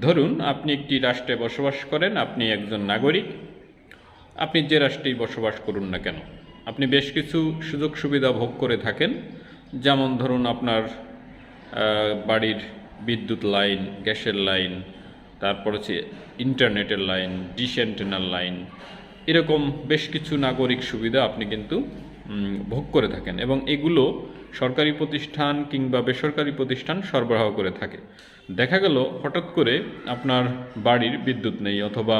ধরুন, আপনি একটি রাষ্ট্রে বসবাস করেন, আপনি একজন নাগরিক। আপনি যে রাষ্ট্রেই বসবাস করুন না কেন, আপনি বেশ কিছু সুযোগ সুবিধা ভোগ করে থাকেন। যেমন ধরুন, আপনার বাড়ির বিদ্যুৎ লাইন, গ্যাসের লাইন, তারপর হচ্ছে ইন্টারনেটের লাইন, ডিশ লাইন, এরকম বেশ কিছু নাগরিক সুবিধা আপনি কিন্তু ভোগ করে থাকেন এবং এগুলো সরকারি প্রতিষ্ঠান কিংবা বেসরকারি প্রতিষ্ঠান সরবরাহ করে থাকে। দেখা গেল হঠাৎ করে আপনার বাড়ির বিদ্যুৎ নেই অথবা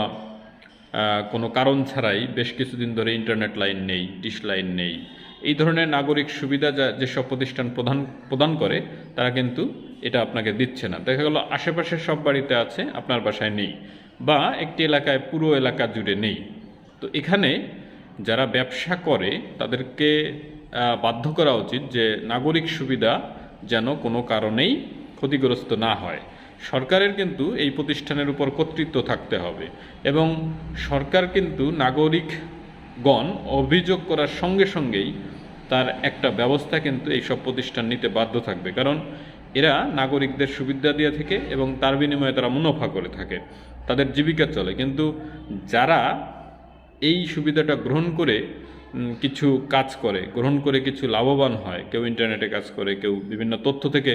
কোনো কারণ ছাড়াই বেশ কিছুদিন ধরে ইন্টারনেট লাইন নেই, ডিশ লাইন নেই। এই ধরনের নাগরিক সুবিধা যা, যেসব প্রতিষ্ঠান প্রদান প্রদান করে, তারা কিন্তু এটা আপনাকে দিচ্ছে না। দেখা গেল আশেপাশের সব বাড়িতে আছে, আপনার বাসায় নেই বা একটি এলাকায় পুরো এলাকা জুড়ে নেই। তো এখানে যারা ব্যবসা করে, তাদেরকে বাধ্য করা উচিত যে নাগরিক সুবিধা যেন কোনো কারণেই ক্ষতিগ্রস্ত না হয়। সরকারের কিন্তু এই প্রতিষ্ঠানের উপর কর্তৃত্ব থাকতে হবে এবং সরকার কিন্তু নাগরিকগণ অভিযোগ করার সঙ্গে সঙ্গেই তার একটা ব্যবস্থা কিন্তু এইসব প্রতিষ্ঠান নিতে বাধ্য থাকবে। কারণ এরা নাগরিকদের সুবিধা দিয়ে থাকে এবং তার বিনিময়ে তারা মুনাফা করে থাকে। তাদের জীবিকা চলে। কিন্তু যারা এই সুবিধাটা গ্রহণ করে কিছু কাজ করে, গ্রহণ করে কিছু লাভবান হয়। কেউ ইন্টারনেটে কাজ করে, কেউ বিভিন্ন তথ্য থেকে,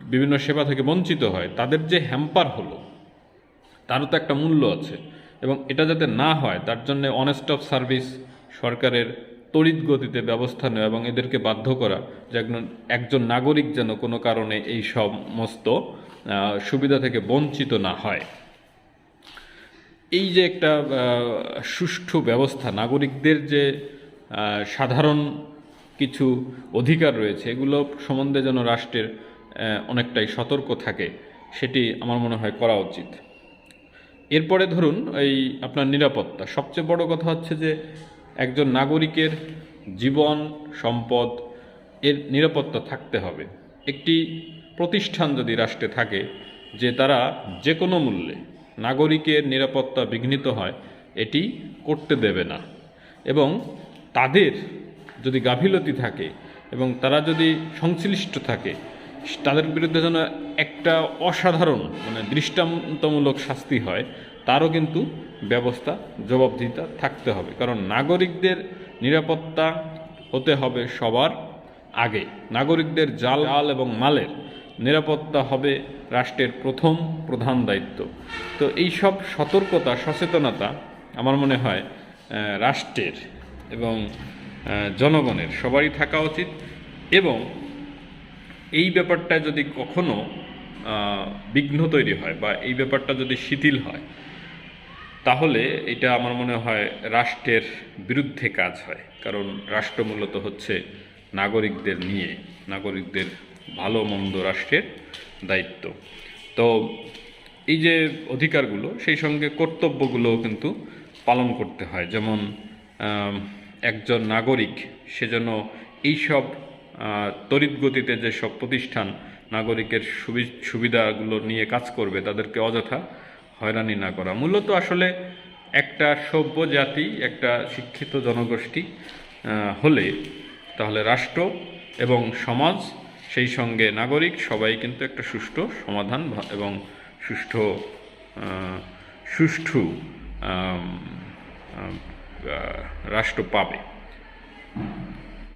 বিভিন্ন সেবা থেকে বঞ্চিত হয়। তাদের যে হ্যাম্পার হলো, তারও তো একটা মূল্য আছে। এবং এটা যাতে না হয়, তার জন্য অনেস্ট অফ সার্ভিস সরকারের তড়িৎ গতিতে ব্যবস্থা নেওয়া এবং এদেরকে বাধ্য করা, যে একজন একজন নাগরিক যেন কোনো কারণে এই সমস্ত সুবিধা থেকে বঞ্চিত না হয়। এই যে একটা সুষ্ঠু ব্যবস্থা, নাগরিকদের যে সাধারণ কিছু অধিকার রয়েছে, এগুলো সম্বন্ধে যেন রাষ্ট্রের অনেকটাই সতর্ক থাকে, সেটি আমার মনে হয় করা উচিত। এরপরে ধরুন, এই আপনার নিরাপত্তা। সবচেয়ে বড় কথা হচ্ছে যে, একজন নাগরিকের জীবন, সম্পদ, এর নিরাপত্তা থাকতে হবে। একটি প্রতিষ্ঠান যদি রাষ্ট্রে থাকে, যে তারা যে কোনো মূল্যে নাগরিকের নিরাপত্তা বিঘ্নিত হয়, এটি করতে দেবে না। এবং তাদের যদি গাফিলতি থাকে এবং তারা যদি সংশ্লিষ্ট থাকে, তাদের বিরুদ্ধে যেন একটা অসাধারণ মানে দৃষ্টান্তমূলক শাস্তি হয়, তারও কিন্তু ব্যবস্থা, জবাবদিহিতা থাকতে হবে। কারণ নাগরিকদের নিরাপত্তা হতে হবে সবার আগে। নাগরিকদের জাল জাল এবং মালের নিরাপত্তা হবে রাষ্ট্রের প্রথম প্রধান দায়িত্ব। তো এই সব সতর্কতা, সচেতনতা আমার মনে হয় রাষ্ট্রের এবং জনগণের সবারই থাকা উচিত এবং এই ব্যাপারটা যদি কখনো বিঘ্ন তৈরি হয় বা এই ব্যাপারটা যদি শিথিল হয়, তাহলে এটা আমার মনে হয় রাষ্ট্রের বিরুদ্ধে কাজ হয়। কারণ রাষ্ট্র মূলত হচ্ছে নাগরিকদের নিয়ে, নাগরিকদের ভালো মন্দ রাষ্ট্রের দায়িত্ব। তো এই যে অধিকারগুলো সেই সঙ্গে কর্তব্যগুলোও কিন্তু পালন করতে হয়। যেমন একজন নাগরিক সে যেন এইসব আহ, তড়িৎ গতিতে যেসব প্রতিষ্ঠান নাগরিকের সুবি- সুবিধাগুলো নিয়ে কাজ করবে তাদেরকে অযথা হয়রানি না করা। মূলত আসলে একটা সভ্য জাতি একটা শিক্ষিত জনগোষ্ঠী হলে তাহলে রাষ্ট্র এবং সমাজ সেই সঙ্গে নাগরিক সবাই কিন্তু একটা সুষ্ঠু সমাধান এবং সুষ্ঠু সুষ্ঠু রাষ্ট্র পাবে।